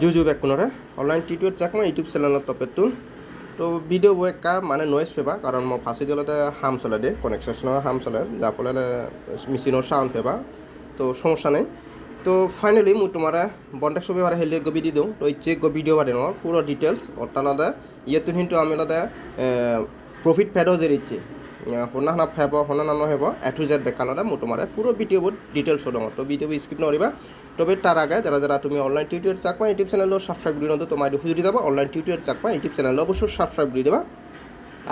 Back kunore online tutor chakma YouTube channel topetun তো video একটা মানে নয়েজ পেবা কারণ মই ফাঁচি দিলতে হাম চলে দিয়ে কনেকশ্যনৰ হাম চলে, যাৰ ফলত মেচিনৰ চাউণ্ড পেবা। তো সমস্যা নেই। তো ফাইনেলি মই তোমাৰ বন্টেক ছবি বাৰে হেলি গবি দি দিওঁ। তো ইচ্ছে গো ভিডিও বাদে নহয় পুরো ডিটেলস অর্থাৎ ইয়েতো কিন্তু আমি প্রফিট ফেডও যে ইচ্ছে শুনা শুনা ফেব, শুনা নানো হেব এ জেড বেকানতে মই তোমাৰ পুরো ভিডিও ডিটেলস দङ তো ভিডিও স্কিপ নকৰিবা তবে তার আগে যারা যারা তুমি অনলাইন টিউটোরিয়াল চাকবা ইউটিউব চ্যানেলও সাবস্ক্রাইব করে নতো তোমার সুযোগ দেবা। অনলাইন টিউটোরিয়াল চাকবা ইউটিউব চ্যানেল অবশ্যই সাবস্ক্রাইব করে দেবা।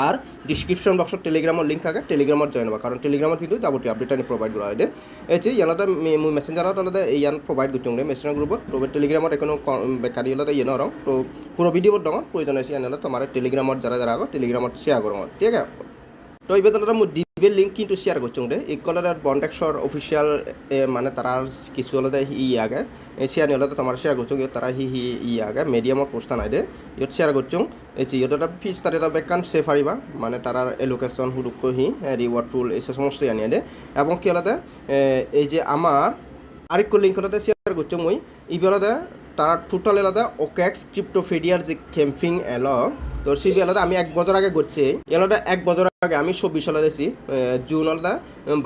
আর ডিসক্রিপশন বক্সত টেলিগ্রামৰ লিংক থাকে টেলিগ্রামত জইন হ'বা। কাৰণ টেলিগ্রামত কিন্তু যাৱতীয় আপডেট আনি প্ৰভাইড কৰা হয় দে। এই ইয়াতে মোৰ মেছেঞ্জাৰত অলতে ইয়ান প্ৰভাইড কৰিছোঁ দে মেছেঞ্জাৰ গ্ৰুপত তো। টেলিগ্রামত এখনও বেকাৰী অলতে ইয়ে নৰং তো পুরো ভিডিওত দङ প্ৰয়োজন হৈছে ইয়ানে তোমাৰ টেলিগ্রামত যারা যারা আগত টেলিগ্রামত শেয়ার করো ঠিক আছে? তো এই বেতনটা মোৰ ডিবেল লিংক কিন্তু শেয়ার করছ দে। এই কলার বন্ডেক্সর অফিসিয়াল মানে তারা কিছু হলে ই আগে। শেয়ার নিলে তোমার শেয়ার করছ তারা হি হি ই আগে। মিডিয়ামত পোস্ট নাই দে, ইয়ত শেয়ার করছ এই যে একটা ফিস তার এটা বেকান সে পারিবা মানে তারার এলোকেশন হুডুক হি রিওয়ার্ড টুল এই সমস্ত আনিয়ে দে। এবং কি হলে এই যে আমার আরেকটু লিঙ্ক হলে শেয়ার করছ মই। ইবেলাতে তারা টোটাল এলাদা ওকেক্স ক্রিপ্টোফেডিয়ার যে ক্যাম্পিং এলো, তো সেই এলাদা আমি এক বছর আগে করছি এলাদা এক বছর আগে আমি চব্বিশ সালে দিছি জুন আলাদা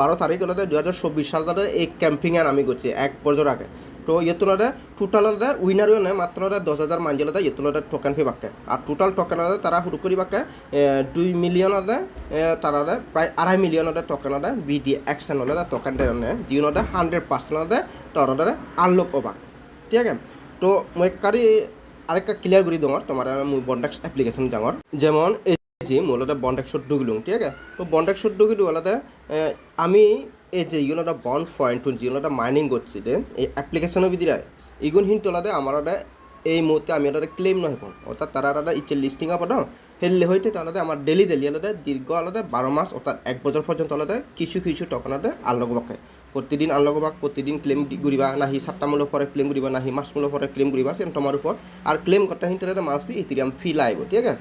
বারো তারিখ আলাদা দু হাজার চব্বিশ সালে এই ক্যাম্পিং এর আমি করছি এক বছর আগে। তো ইয়েতুলাদা টোটাল আলাদা উইনারও নেই, মাত্র দশ হাজার মাঞ্জি আলাদা ইয়েতুলাদা টোকেন ফি বাক্কে আর টোটাল টোকেন আলাদা তারা শুরু করি বাক্কে দুই মিলিয়ন আলাদা তারা প্রায় আড়াই মিলিয়ন আলাদা টোকেন আলাদা বিডি এক্সেন আলাদা টোকেন দেয় জিও আলাদা হান্ড্রেড পার্সেন্ট আলাদা তারা আনলক অবাক ঠিক আছে? তো মই কারি আরেকটা ক্লিয়ার করে দঙর তোমার মুই বন্ডেক্স অ্যাপ্লিকেশন ডর যেমন এই যে মূলত বন্ডেক্সত ঢুকিলুং ঠিক আছে? তো বন্ডেক্সত ঢুকি আলাদা আমি এই যে ইগুলো একটা বন্ড পয়েন্ট যেগুলো একটা মাইনিং করছি এই অ্যাপ্লিকেশনের ভিতরে ইগুন হিন্তু তোলাতে আমার এই মুহূর্তে আমি একটা ক্লেম নয় পাওঁ অর্থাৎ তারা একটা ইচ্ছে আপ ন হেললে হইতে তাহলে আমার ডেলি ডেলি আলাদা দীর্ঘ আলাদা বারো মাস অর্থাৎ এক বছর পর্যন্ত আলাদা কিছু কিছু টকানাতে আল্লগ বাকে প্রতিদিন আনলগ বাক প্রতিদিন ক্লেম ঘুরিবা নাহি সাতটামূলক পরে ক্লেম ঘুরিবা নাহি মাসমূলক পরে ক্লেম ঘুরিবা সেন তোমার উপর আর ক্লেম করতে হিনতে মাস বি ইথিরিয়াম ফি লাইব ঠিক আছে?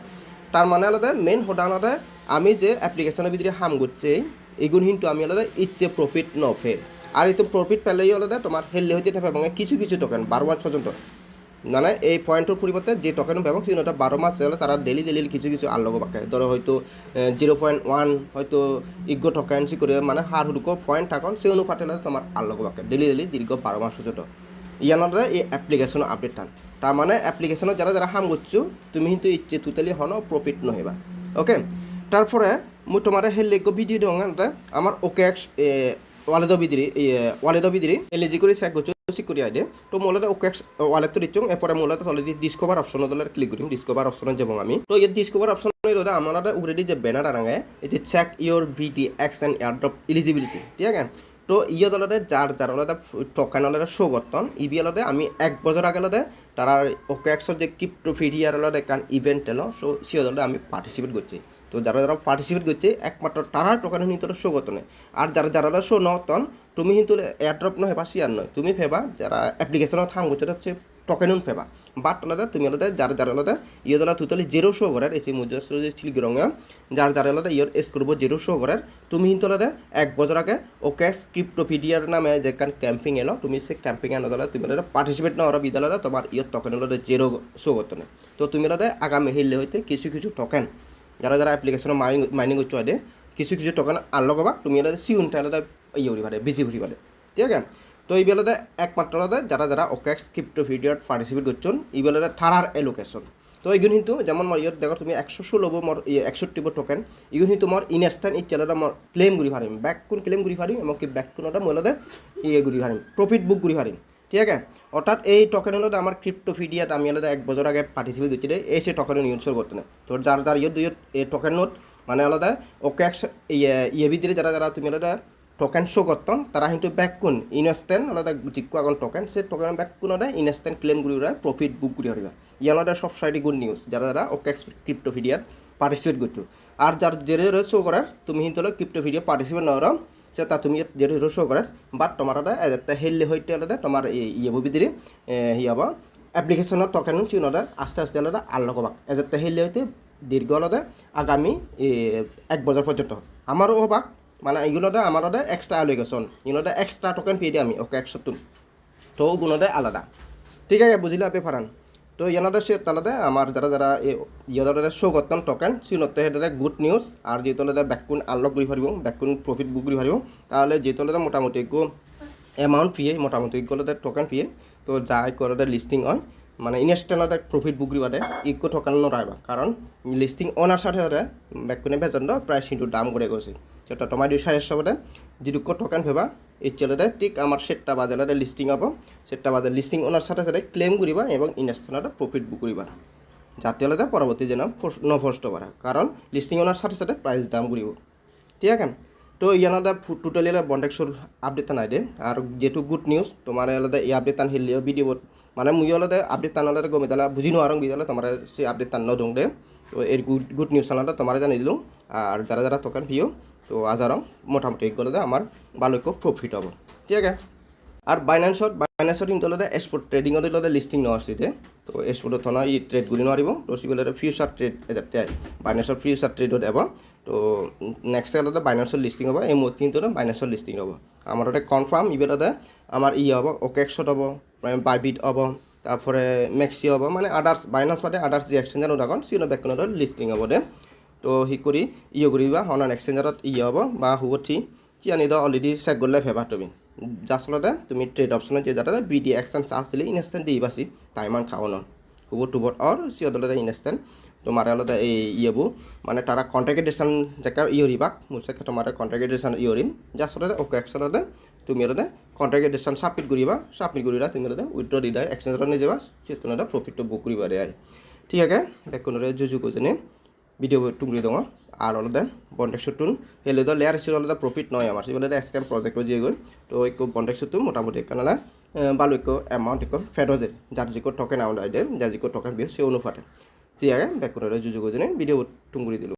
তার মানে আলাদা হোটা আলাদা আমি যে অ্যাপ্লিকেশনের ভিতরে হাম করছে এগুলো কিন্তু আমি আলাদা ইচ্ছে প্রফিট ন ফের আর এই তো প্রফিট পেলেই আলাদা তোমার হেললে হইতে থাকবে এবং কিছু কিছু টোকেন বারো মাস পর্যন্ত মানে এই পয়েন্টের পরিবর্তে যে টোকেন ব্যবহার ওটা বারো মাস হলে তারা ডেলি ডেলি কিছু কিছু আনলগ বাকে। ধরো হয়তো জিরো পয়েন্ট ওয়ান হয়তো ইগো টোকেন সি করে মানে হার হুডুকো পয়েন্ট থাকুন সেই অনুপাতে তোমার আনলগ বাকে। ডেলি ডেলি দীর্ঘ বারো মাস পর্যন্ত। ইয়ানরে এই অ্যাপ্লিকেশন আপডেট টান। তার মানে অ্যাপ্লিকেশনত যারা যারা হাম করছ, তুমি কিন্তু ইচ্ছে তুতালি হন প্রফিট নহবা। ওকে তারপরে মই তোমার সেই লেগ ভিডিও দিওঁ আমার ওকে ওয়ালেদ বিদিরি ওয়ালেদ বিদিরি এলিজি করে চেক করছ। আইডি তো মূলত ওকে এক্স ওয়ালেট দিচ্ছ এরপরে মূলত তাহলে ডিসকভার অপশন ক্লিক করিম ডিসকভার অপশনে যাব আমি। তো এই ডিসকভার অপশন রোদে আমার অলরেডি যে ব্যানার আনাঙে এই যে check your BT X and airdrop eligibility ঠিক আছে? তো ইয়ে দলতে যার যার অলতে টোকেন অলতে শো করতন ইবি অলতে আমি এক বছর আগে অলতে তারা ওকে এক্সর যে ক্রিপ্টো ফিডিয়ার অলতে কান ইভেন্ট এলো সো সে দলতে আমি পার্টিসিপেট করছি তো যারা যারা পার্টিসিপেট করছে, একমাত্র তারা টোকেন কিন্তু শো করতো না আর যারা যারা শো নতন তুমি কিন্তু এয়ারড্রপ নয় বা শিয়ার নয়, তুমি ফেবা যারা অ্যাপ্লিকেশনত থাম করছে হচ্ছে টোকেনুন ফেবা। বাট আলাদা, তুমি আলাদা, যারা যারা আলাদা ইয়ে দলা তুতলি জিরো শো করার, এই মুজা ছিল গরং যার যারা আলাদা, ইয়র এস করব জিরো শো করার, তুমি কিন্তু আলাদা, এক বছর আগে, ওকে ক্রিপ্টোপিডিয়ার নামে যে কান ক্যাম্পিং এলো, তুমি সে ক্যাম্পিং এনে দলা তুমি আলাদা পার্টিসিপেট না ওরা বিদ্যালয় তোমার ইয়র টোকেন আলাদা জিরো শো করতো না তো তুমি আলাদা, আগামী হিললে হইতে কিছু কিছু টোকেন যারা যারা অ্যাপ্লিকেশন মাইনিং মাইনিং করছ আদে কিছু কিছু টোকেন আনলক হবা, তুমি আলাদা সিউনটা আলাদা ইয়ে করি পারে বিজি ঘুরি পারে ঠিক আছে? তো এই বেলাতে একমাত্র যারা যারা ওকেক্স ক্রিপ্টো ভিডিওত পার্টিসিপেট করছেন এই বেলাতে থারার এলোকেশন তো এইগুলো কিন্তু যেমন মোৰ ইয়াত দেখো, তুমি একশো ষোলো মোৰ একষট্টি টোকেন এইগুলো কিন্তু মোৰ ইনস্ট্যান্ট এই চ্যানেলটা মই ক্লেম ঘুরি পারিম ব্যাক কোন ক্লেম ঘুরি পারিম এবং কি ব্যাক কোনটা মূলতে ইয়ে ঘুরি পারিম প্রফিট বুক ঘুরি পারিম ঠিক আছে? অর্থাৎ এই টোকেন হলো আমার ক্রিপ্টো ফিডিয়াত আমি আলাদা এক বছর আগে পার্টিসিপেট করছি এই সে টোকেন ইউজ করতে না তো যার যার ইয়ে দুই এই টোকেন নোট মানে আলাদা ওকে ইয়ে ভিতরে যারা যারা তুমি আলাদা টোকেন শো করতন তারা কিন্তু ব্যাক কোন? ইনস্ট্যান্ট আলাদা জিকু এখন টোকেন সে টোকেন ব্যাক কোন ইনস্ট্যান্ট ক্লেম গুলি প্রফিট বুক গুলি হরিবা ইয়ানোটা সব সাইডে গুড নিউজ যারা যারা ওকে ক্রিপ্টো ফিডিয়ার পার্টিসিপেট করছ আর যার জেরে শো করার তুমি কিন্তু ক্রিপ্টো ভিডিও পার্টিসিপেট নরম সে তা তুমি জেরে শো করার। বাট তোমার একটা হেললে হইতে আলাদা তোমার ইয়ে ভিতরে হিয়াবা এপ্লিকেশনের টোকেন চিনটা আস্তে আস্তে আলাদা আল্লাহ কবাক এজাতে হেললে হইতে দীর্ঘ আলাদা আগামী এক বছর পর্যন্ত। আমারও হবাক মানে এগুলোতে আমার এক্সট্রা অ্যালিগেশন এগুলোতে এক্সট্রা টোকেন পেয়ে দিই আমি, ওকে একশো তো ওগুলোতে আলাদা। ঠিক আছে, বুঝলে আপনি ফারান? তো ইয়ানতে সে তালতে আমার যারা যারা ইয়াদতে শো করতাম টকেন সিনতে সেটাতে গুড নিউজ আর যেতলে ব্যাকুন আনলক করে পারিব ব্যাকুন প্রফিট বুক করে পারিব তাহলে যেতলে মোটামুটি গো এমাউন্ট ফিয়ে, মোটামুটি গলতে টোকেন ফিয়ে, তো যাই করতে লিস্টিং হয় মানে ইনস্টেন্টতে প্রফিট বুক করে ইকো টোকেন নরাইবা কারণ লিস্টিং অনার সাথে সাথে ব্যাকুনে বেতন প্রায় সিঁটু দাম করে গেছে। সেটা তোমার দুই সাহের সবতে যিটো টোকেন ভেবা এই চলতে ঠিক আমার সেটটা বাজারে লিস্টিং হব। সেটটা বাজার লিস্টিং ওনার সাথে সাথে ক্লেম করিবা এবং ইনস্টেন্টতে প্রফিট বুক করিবা। যাতে হলে পরবর্তী যেন নভষ্ট করা কারণ লিস্টিং ওনার সাথে সাথে প্রাইস দাম করিব। ঠিক আছে? তো ইয়ানাদা টোটালি বন্ডেক্সর আপডেট নাই দে। আর যেহেতু গুড নিউজ তোমার আলাদা এই আপডেট তান হিলিও ভিডিও মানে মুই আলাদা আপডেট আলাদা গমি তালা বুঝি নোয়ারং বিদালে তোমার সেই আপডেট তান নদং দে। তো এই গুড গুড নিউজ আলাদা তোমার জানিয়ে দিলাম আর যারা যারা টোকেন ভিও তো আজারং মোটামুটি গেলে আমার ভালো একটু প্রফিট হব। ঠিক আছে? বাইন্যান্সত বাইন্যান্সত কিন্তু হ'লে এক্সপৰ্ট ট্ৰেডিঙত হ'লে লিষ্টিং নহয় দে তো এক্সপৰ্টত থনা ই ট্ৰেড কৰি নোৱাৰিব তো সিগুলো ফিউচার ট্রেড এজাতে বাইন্যান্সৰ ফিউচার ট্রেডত এব। তো নেক্সট হ'লে বাইন্যান্সৰ লিষ্টিং হ'ব। এই মুহূৰ্ত কিন্তু বাইন্যান্সৰ লিষ্টিং হ'ব। আমার ওটা কনফার্ম ইবেলাতে আমার ই হব ওকেক্সত হব বাইবিট হব, তারপরে মেক্সি হব। মানে আদার্স বাইনান্স বাদে আদার্স যে এক্সচেঞ্জার ওটা সিগুলো ব্যাকগ্রাউন্ডত লিষ্টিং হ'ব দে। তো সি কৰি ইয়ে কৰিবা হনান এক্সচেঞ্জাৰত ইয়ে হ'ব বা হ'ব থি আনি দ অলরেডি চেক করলে ফেবা তুমি। যাচলতে তুমি ট্রেড অপশনত যে যাতে বি ডি এক্সচেঞ্জ চার্জ দিলে ইনস্ট্যান্ট দি বাছি টাইমান খাও ন হুব টুবত অর সিওদলতে ইনস্ট্যান্ট তোমার আলাদা এই ইয়েবু মানে তারা কন্ট্রাক্টেশন যাকে ইয়রিবা মুসাকে তোমার কন্ট্রাক্টেশন ইয়রিম যাচলতে ওকে একচলতে তুমি আলাদা কন্ট্রাক্টেশন সাবমিট করিবা সাবমিট করিবা তুমি আলাদা উইথড্র দি দেয়। নিয়ে যাবা। সে তুমি প্রফিটটো বুক করিবা দেয়। ঠিক আছে? বেকুনরে জুজু কোজনে ভিডিও টুকরি দङ আর অলদে বন্টেক সুতুন হেলে তো লেয়ার হিসেবে অলদা প্রফিট নয় আমার সেগুলো স্ক্যাম প্রজেক্ট যে গই তো এক বন্টেক টুন মোটামুটি কেননা ভালো এক অ্যামাউন্ট এক হয়ে যায়। যার যে টোকেন আউন্ড আইডে যার যে টোকেন বিয়ে সে অনুপাতে। ঠিক আছে ব্যাক করে জুজু গজনে ভিডিও টুঙ্গুরি দিল।